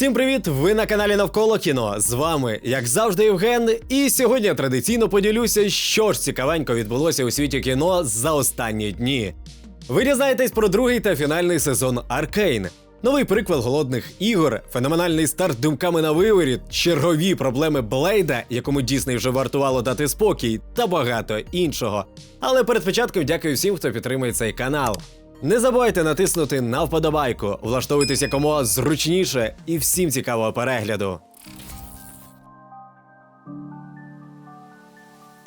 Всім привіт! Ви на каналі Навколо кіно. З вами, як завжди, Євген. І сьогодні традиційно поділюся, що ж цікавенько відбулося у світі кіно за останні дні. Ви дізнаєтесь про другий та фінальний сезон Аркейн. Новий приквел голодних ігор, феноменальний старт думками на виворіт, чергові проблеми Блейда, якому Дісней вже вартувало дати спокій, та багато іншого. Але перед початком дякую всім, хто підтримує цей канал. Не забувайте натиснути на вподобайку, влаштовуйтесь якомога зручніше і всім цікавого перегляду.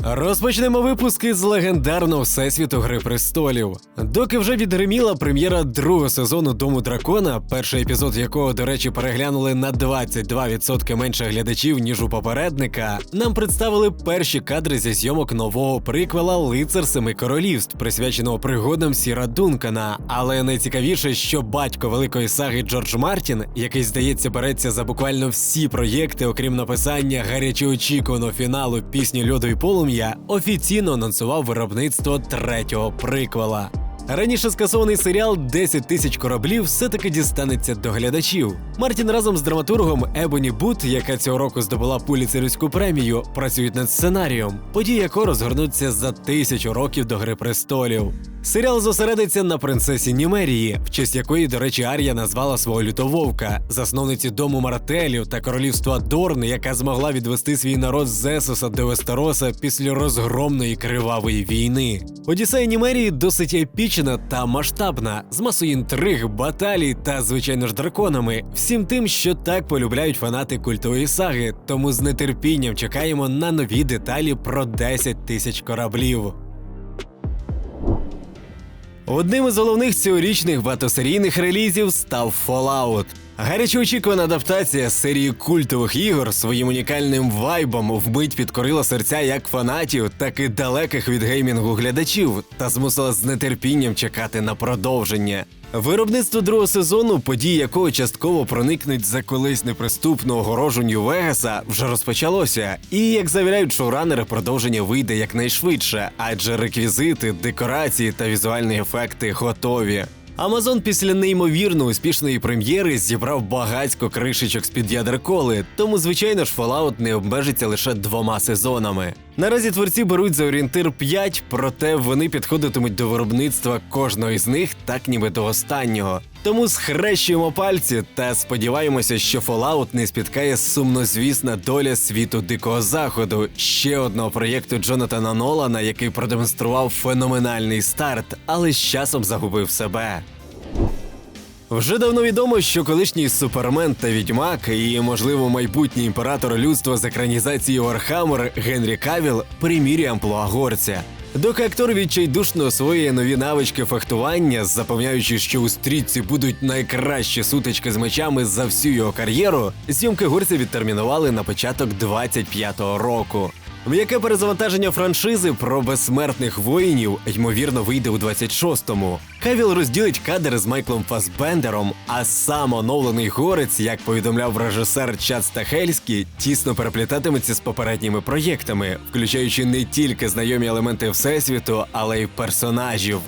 Розпочнемо випуски з легендарного всесвіту Гри престолів. Доки вже відгриміла прем'єра другого сезону Дому дракона, перший епізод якого, до речі, переглянули на 22% менше глядачів, ніж у попередника, нам представили перші кадри зі зйомок нового приквела Лицар Семи Королівств, присвяченого пригодам Сіра Дункана. Але найцікавіше, що батько великої саги Джордж Мартін, який здається береться за буквально всі проєкти, окрім написання гаряче очікуваного фіналу пісні Льоду і полум'я, офіційно анонсував виробництво третього приквела. Раніше скасований серіал «10 тисяч кораблів все-таки дістанеться до глядачів. Мартін разом з драматургом Ебоні Бут, яка цього року здобула пуліцерівську премію, працюють над сценарієм, події якого розгорнуться за тисячу років до Гри престолів. Серіал зосередиться на принцесі Німерії, в честь якої, до речі, Арія назвала свого лютововка, засновниці дому Мартелів та королівства Дорн, яка змогла відвести свій народ з Есоса до Вестероса після розгромної кривавої війни. Одіссея Німерії досить епічна та масштабна, з масою інтриг, баталій та, звичайно ж, драконами. Всім тим, що так полюбляють фанати культової саги, тому з нетерпінням чекаємо на нові деталі про 10 тисяч кораблів. Одним із головних цьогорічних багатосерійних релізів став Fallout. Гаряче очікувана адаптація серії культових ігор своїм унікальним вайбом вмить підкорила серця як фанатів, так і далеких від геймінгу глядачів та змусила з нетерпінням чекати на продовження. Виробництво другого сезону, події якого частково проникнуть за колись неприступну огорожу Нью-Вегаса, вже розпочалося. І як завіряють шоуранери, продовження вийде якнайшвидше, адже реквізити, декорації та візуальні ефекти готові. Амазон після неймовірно успішної прем'єри зібрав багацько кришечок з-під ядер коли, тому звичайно ж Fallout не обмежиться лише двома сезонами. Наразі творці беруть за орієнтир 5, проте вони підходитимуть до виробництва кожного із них так ніби до останнього. Тому схрещуємо пальці та сподіваємося, що Fallout не спіткає сумнозвісна доля світу Дикого Заходу, ще одного проєкту Джонатана Нолана, який продемонстрував феноменальний старт, але з часом загубив себе. Вже давно відомо, що колишній супермен та відьмак і, можливо, майбутній імператор людства з екранізації Вархаммер Генрі Кавіл примірює амплуа горця. Доки актор відчайдушно освоює нові навички фехтування, запевняючи, що у стрітці будуть найкращі сутички з мечами за всю його кар'єру, зйомки гурці відтермінували на початок 25-го року. М'яке перезавантаження франшизи про безсмертних воїнів ймовірно вийде у 26-му. Кавіл розділить кадр з Майклом Фасбендером, а сам оновлений горець, як повідомляв режисер Чад Стахельський, тісно переплітатиметься з попередніми проєктами, включаючи не тільки знайомі елементи всесвіту, але й персонажів.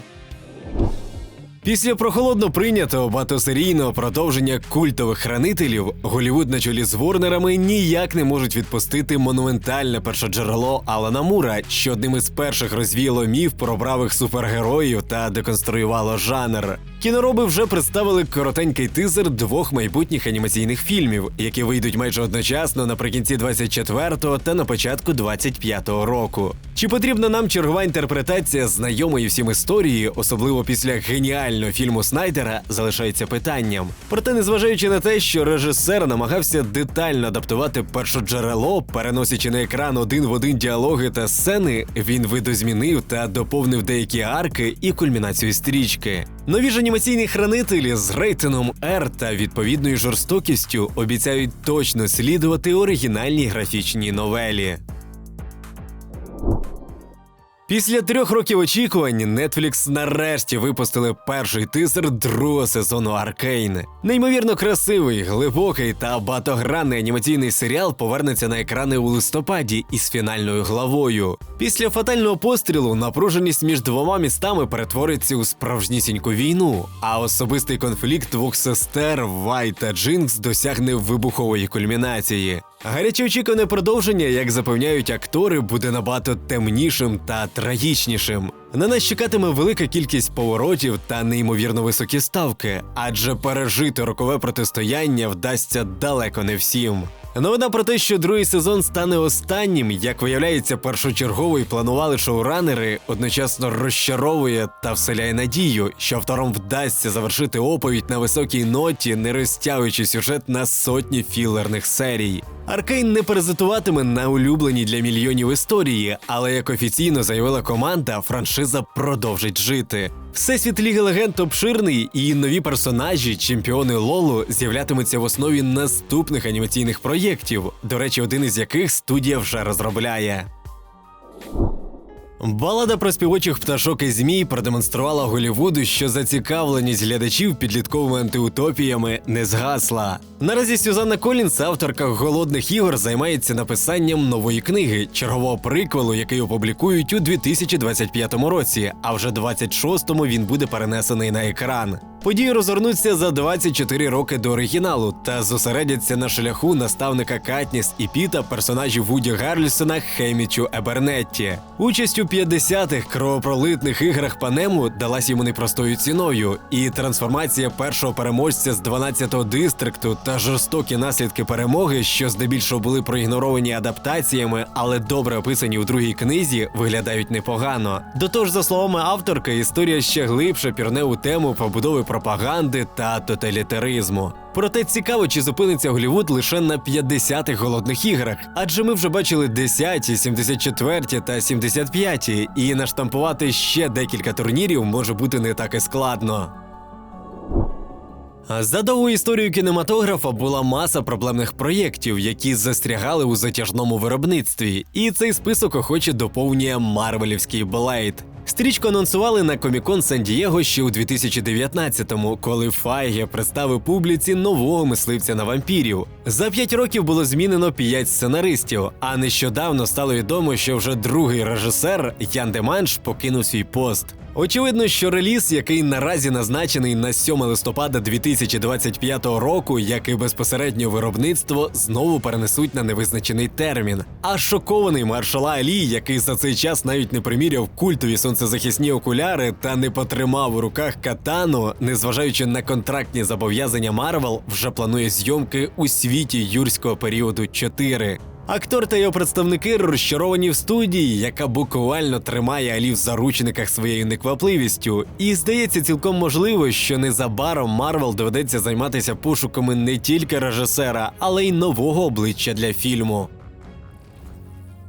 Після прохолодно прийнятого багатосерійного продовження культових хранителів Голівуд на чолі з Ворнерами ніяк не можуть відпустити монументальне першоджерело Алана Мура, що одним із перших розвіяло міф про бравих супергероїв та деконструювало жанр. Кінороби вже представили коротенький тизер двох майбутніх анімаційних фільмів, які вийдуть майже одночасно наприкінці 24-го та на початку 25-го року. Чи потрібна нам чергова інтерпретація знайомої всім історії, особливо після геніального фільму Снайдера, залишається питанням. Проте, незважаючи на те, що режисер намагався детально адаптувати першоджерело, переносячи на екран один в один діалоги та сцени, він видозмінив та доповнив деякі арки і кульмінацію стрічки. Нові ж анімаційні хранителі з рейтингом R та відповідною жорстокістю обіцяють точно слідувати оригінальній графічній новелі. Після трьох років очікувань Netflix нарешті випустили перший тизер другого сезону Аркейн. Неймовірно красивий, глибокий та багатогранний анімаційний серіал повернеться на екрани у листопаді із фінальною главою. Після фатального пострілу напруженість між двома містами перетвориться у справжнісіньку війну, а особистий конфлікт двох сестер Вай та Джинкс досягне вибухової кульмінації. Гаряче очікуване продовження, як запевняють актори, буде набагато темнішим та трагічнішим. На нас чекатиме велика кількість поворотів та неймовірно високі ставки, адже пережити рокове протистояння вдасться далеко не всім. Новина про те, що другий сезон стане останнім, як виявляється, першочергово і планували шоуранери, одночасно розчаровує та вселяє надію, що авторам вдасться завершити оповідь на високій ноті, не розтягуючи сюжет на сотні філерних серій. Аркейн не паразитуватиме на улюбленій для мільйонів історії, але як офіційно заявила команда, франшиза продовжить жити. Всесвіт Ліги Легенд обширний, і нові персонажі, чемпіони Лолу, з'являтимуться в основі наступних анімаційних проєктів. До речі, один із яких студія вже розробляє. Балада про співочих пташок і змій продемонструвала Голівуду, що зацікавленість глядачів підлітковими антиутопіями не згасла. Наразі Сюзанна Колінс, авторка голодних ігор, займається написанням нової книги, чергового приквелу, який опублікують у 2025 році. А вже 26-му він буде перенесений на екран. Події розгорнуться за 24 роки до оригіналу та зосередяться на шляху наставника Катніс і Піта персонажів Вуді Гарлісона Хеймічу Ебернетті. Участь у 50-х кровопролитних іграх Панему далась йому непростою ціною, і трансформація першого переможця з 12-го дистрикту та жорстокі наслідки перемоги, що здебільшого були проігноровані адаптаціями, але добре описані у другій книзі, виглядають непогано. До того ж, за словами авторки, історія ще глибше пірне у тему побудови пропаганди та тоталітаризму. Проте цікаво, чи зупиниться Голівуд лише на 50-х голодних іграх, адже ми вже бачили 10-ті, 74-ті та 75-ті, і наштампувати ще декілька турнірів може бути не так і складно. За довгу історію кінематографа була маса проблемних проєктів, які застрягали у затяжному виробництві, і цей список охоче доповнює Марвелівський Блейд. Стрічку анонсували на Комікон Сан-Дієго ще у 2019-му, коли Файге представив публіці нового мисливця на вампірів. За п'ять років було змінено п'ять сценаристів, а нещодавно стало відомо, що вже другий режисер Ян Деманш покинув свій пост. Очевидно, що реліз, який наразі назначений на 7 листопада 2025 року, як і безпосередньо виробництво, знову перенесуть на невизначений термін. А шокований маршала Алі, який за цей час навіть не приміряв культові сонцезахисні окуляри та не потримав у руках катану, незважаючи на контрактні зобов'язання Марвел, вже планує зйомки у світі юрського періоду 4. Актор та його представники розчаровані в студії, яка буквально тримає Алі в заручниках своєю неквапливістю. І здається, цілком можливо, що незабаром Марвел доведеться займатися пошуками не тільки режисера, але й нового обличчя для фільму.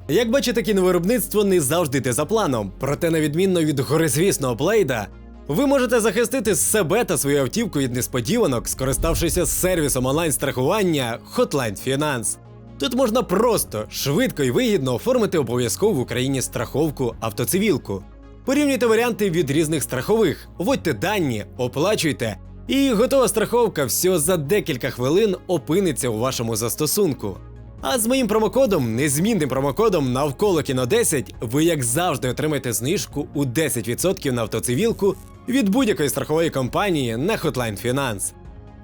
Як бачите, кіновиробництво не завжди йде за планом, проте, на відмінно від горизвісного Блейда, ви можете захистити себе та свою автівку від несподіванок, скориставшися сервісом онлайн-страхування Hotline Finance. Тут можна просто, швидко і вигідно оформити обов'язкову в Україні страховку автоцивілку. Порівнюйте варіанти від різних страхових, вводьте дані, оплачуйте, і готова страховка всього за декілька хвилин опиниться у вашому застосунку. А з моїм промокодом, незмінним промокодом навколо кіно 10, ви як завжди отримаєте знижку у 10% на автоцивілку від будь-якої страхової компанії на Hotline Finance.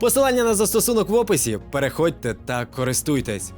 Посилання на застосунок в описі. Переходьте та користуйтесь.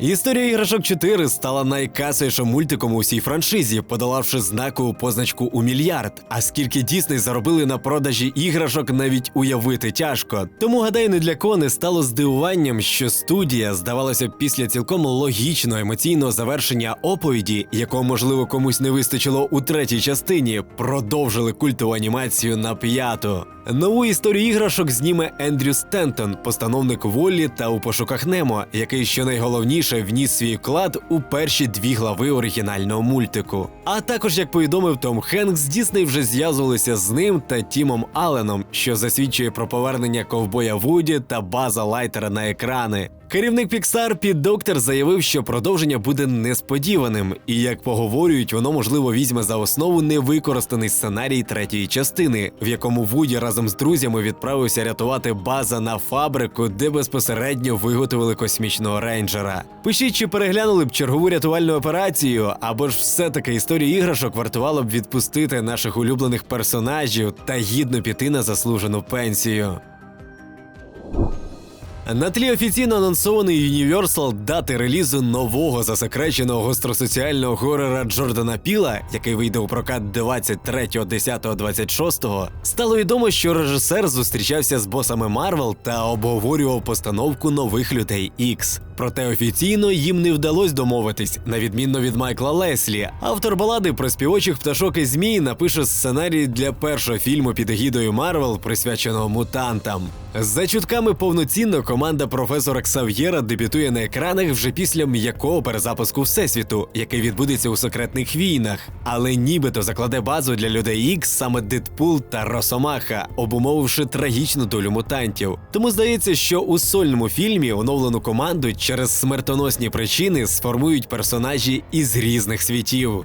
Історія іграшок 4 стала найкасовішим мультиком у всій франшизі, подолавши знакову позначку у мільярд. А скільки Дісней заробили на продажі іграшок, навіть уявити тяжко. Тому гадаю, не для кого не стало здивуванням, що студія, здавалося, після цілком логічного емоційного завершення оповіді, якого можливо комусь не вистачило у третій частині, продовжили культову анімацію на п'яту. Нову історію іграшок зніме Ендрю Стентон, постановник волі та у пошуках Немо, який що найголовніше вніс свій вклад у перші дві глави оригінального мультику. А також, як повідомив Том Хенкс, Дісней вже зв'язувалися з ним та Тімом Алленом, що засвідчує про повернення ковбоя Вуді та База Лайтера на екрани. Керівник Pixar Піт Доктор заявив, що продовження буде несподіваним, і як поговорюють, воно можливо візьме за основу невикористаний сценарій третьої частини, в якому Вуді разом з друзями відправився рятувати база на фабрику, де безпосередньо виготовили космічного рейнджера. Пишіть, чи переглянули б чергову рятувальну операцію, або ж все-таки історію іграшок вартувало б відпустити наших улюблених персонажів та гідно піти на заслужену пенсію. На тлі офіційно анонсованої Universal дати релізу нового засекреченого гостросоціального горора Джордана Піла, який вийде у прокат 23.10.26, стало відомо, що режисер зустрічався з босами Марвел та обговорював постановку нових людей X. Проте офіційно їм не вдалося домовитись, на відмінно від Майкла Леслі. Автор балади про співочих пташок і змій напише сценарій для першого фільму під егідою Марвел, присвяченого мутантам. За чутками повноцінно команда професора Ксав'єра дебютує на екранах вже після м'якого перезапуску всесвіту, який відбудеться у секретних війнах, але нібито закладе базу для людей Ікс саме Дедпул та Росомаха, обумовивши трагічну долю мутантів. Тому здається, що у сольному фільмі оновлену команду через смертоносні причини сформують персонажі із різних світів.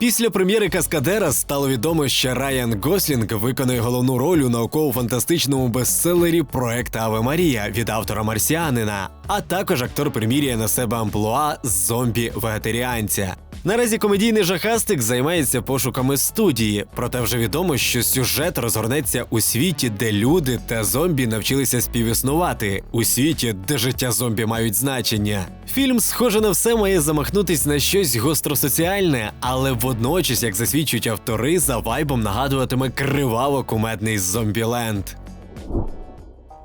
Після прем'єри Каскадера стало відомо, що Райан Гослінг виконує головну роль у науково-фантастичному бестселері Проект Аве Марія від автора Марсіанина, а також актор примірює на себе амплуа зомбі-вегетаріанця. Наразі комедійний жахастик займається пошуками студії, проте вже відомо, що сюжет розгорнеться у світі, де люди та зомбі навчилися співіснувати, у світі, де життя зомбі мають значення. Фільм, схоже на все, має замахнутись на щось гостросоціальне, але водночас, як засвідчують автори, за вайбом нагадуватиме криваво кумедний Зомбіленд.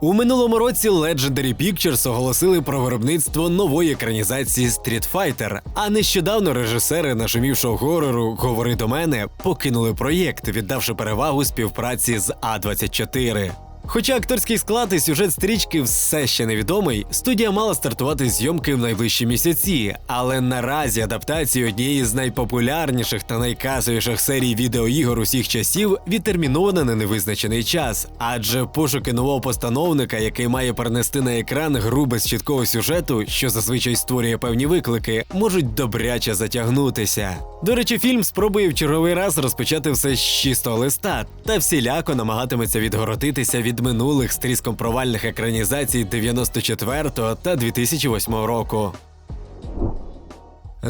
У минулому році Legendary Pictures оголосили про виробництво нової екранізації Street Fighter, а нещодавно режисери нашумівшого горору Говори до мене покинули проєкт, віддавши перевагу співпраці з А24. Хоча акторський склад і сюжет стрічки все ще невідомий, студія мала стартувати зйомки в найближчі місяці, але наразі адаптацію однієї з найпопулярніших та найкасовіших серій відеоігор усіх часів відтермінована на невизначений час, адже пошуки нового постановника, який має перенести на екран гру без чіткого сюжету, що зазвичай створює певні виклики, можуть добряче затягнутися. До речі, фільм спробує в черговий раз розпочати все з чистого листа та всіляко намагатиметься відгородитися від минулих стріском провальних екранізацій 94-го та 2008 року.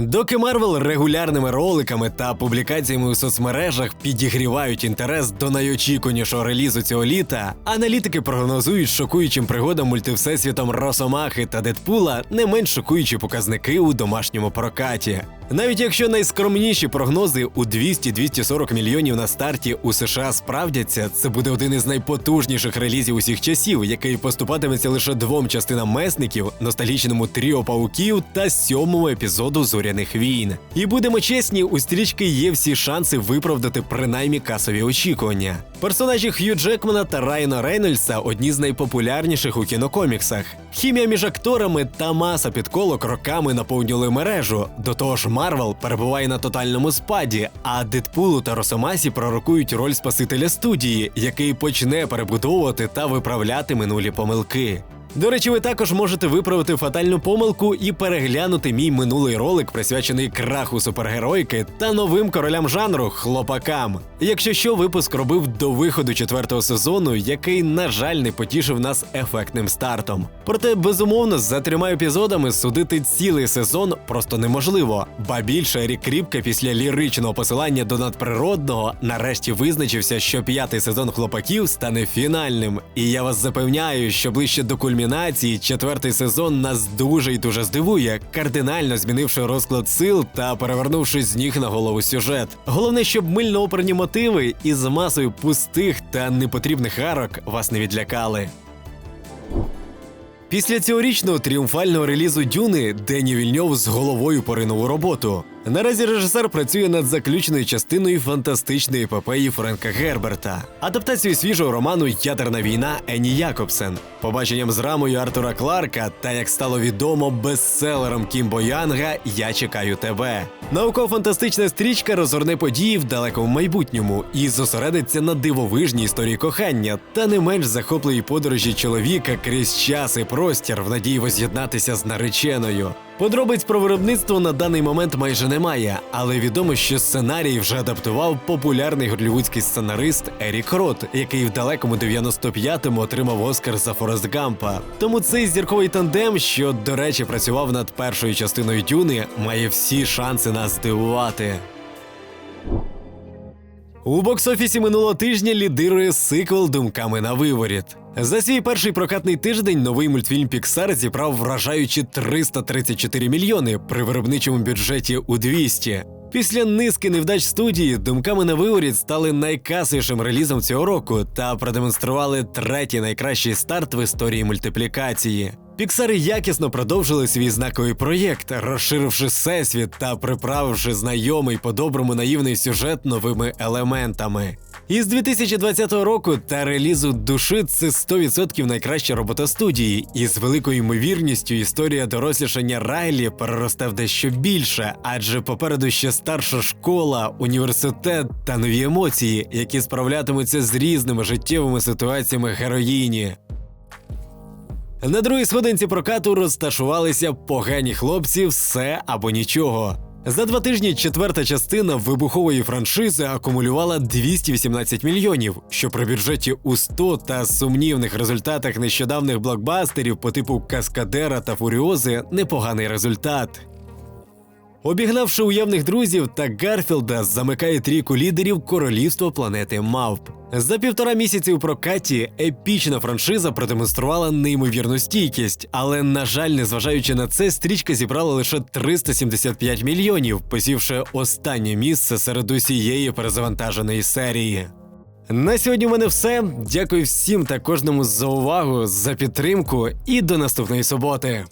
Доки Марвел регулярними роликами та публікаціями у соцмережах підігрівають інтерес до найочікуванішого релізу цього літа, аналітики прогнозують шокуючим пригодам мультивсесвітом Росомахи та Дедпула не менш шокуючі показники у домашньому прокаті. Навіть якщо найскромніші прогнози у 200-240 мільйонів на старті у США справдяться, це буде один із найпотужніших релізів усіх часів, який поступатиметься лише двом частинам месників, ностальгічному тріо пауків та сьомому епізоду зоряних війн. І будемо чесні, у стрічки є всі шанси виправдати принаймні касові очікування. Персонажі Х'ю Джекмана та Райана Рейнольдса одні з найпопулярніших у кінокоміксах. Хімія між акторами та маса підколок роками наповнювали мережу. До того ж, Марвел перебуває на тотальному спаді, а Дедпулу та Росомасі пророкують роль спасителя студії, який почне перебудовувати та виправляти минулі помилки. До речі, ви також можете виправити фатальну помилку і переглянути мій минулий ролик, присвячений краху супергеройки та новим королям жанру хлопакам. Якщо що, випуск робив до виходу четвертого сезону, який, на жаль, не потішив нас ефектним стартом. Проте, безумовно, за трьома епізодами судити цілий сезон просто неможливо. Ба більше Рік Кріпка після ліричного посилання до надприродного нарешті визначився, що п'ятий сезон хлопаків стане фінальним. І я вас запевняю, що ближче до кульмінації кульмінації четвертий сезон нас дуже і дуже здивує, кардинально змінивши розклад сил та перевернувши з ніг на голову сюжет. Головне, щоб мильно оперні мотиви із масою пустих та непотрібних арок вас не відлякали. Після цьогорічного тріумфального релізу Дюни Дені Вільньов з головою поринув у роботу. Наразі режисер працює над заключною частиною фантастичної епопеї Френка Герберта, адаптацією свіжого роману Ядерна війна Ені Якобсен, побаченням з рамою Артура Кларка та, як стало відомо, бестселером Кімбо Янга Я чекаю тебе. Науково-фантастична стрічка розгорне події в далекому майбутньому і зосередиться на дивовижній історії кохання та не менш захопливій подорожі чоловіка крізь час і простір в надії воз'єднатися з нареченою. Подробиць про виробництво на даний момент майже немає, але відомо, що сценарій вже адаптував популярний голлівудський сценарист Ерік Рот, який в далекому 95-му отримав Оскар за Форест Гампа. Тому цей зірковий тандем, що, до речі, працював над першою частиною Дюни, має всі шанси нас здивувати. У бокс-офісі минулого тижня лідирує сиквел думками на виворіт. За свій перший прокатний тиждень новий мультфільм Піксар зібрав вражаючі 334 мільйони при виробничому бюджеті у 200. Після низки невдач студії думками на виворіт стали найкасовішим релізом цього року та продемонстрували третій найкращий старт в історії мультиплікації. Піксари якісно продовжили свій знаковий проєкт, розширивши всесвіт та приправивши знайомий по-доброму наївний сюжет новими елементами. Із 2020 року та релізу души це 100% найкраща робота студії, і з великою ймовірністю історія дорослішання Райлі переросте в дещо більше, адже попереду ще старша школа, університет та нові емоції, які справлятимуться з різними життєвими ситуаціями героїні. На другій сходинці прокату розташувалися погані хлопці, все або нічого. За два тижні четверта частина вибухової франшизи акумулювала 218 мільйонів, що при бюджеті у 100 та сумнівних результатах нещодавних блокбастерів по типу Каскадера та Фуріози непоганий результат. Обігнавши уявних друзів та Гарфілда, замикає трійку лідерів королівства планети Мавп. За півтора місяці у прокаті епічна франшиза продемонструвала неймовірну стійкість, але, на жаль, незважаючи на це, стрічка зібрала лише 375 мільйонів, посівши останнє місце серед усієї перезавантаженої серії. На сьогодні у мене все. Дякую всім та кожному за увагу, за підтримку і до наступної суботи.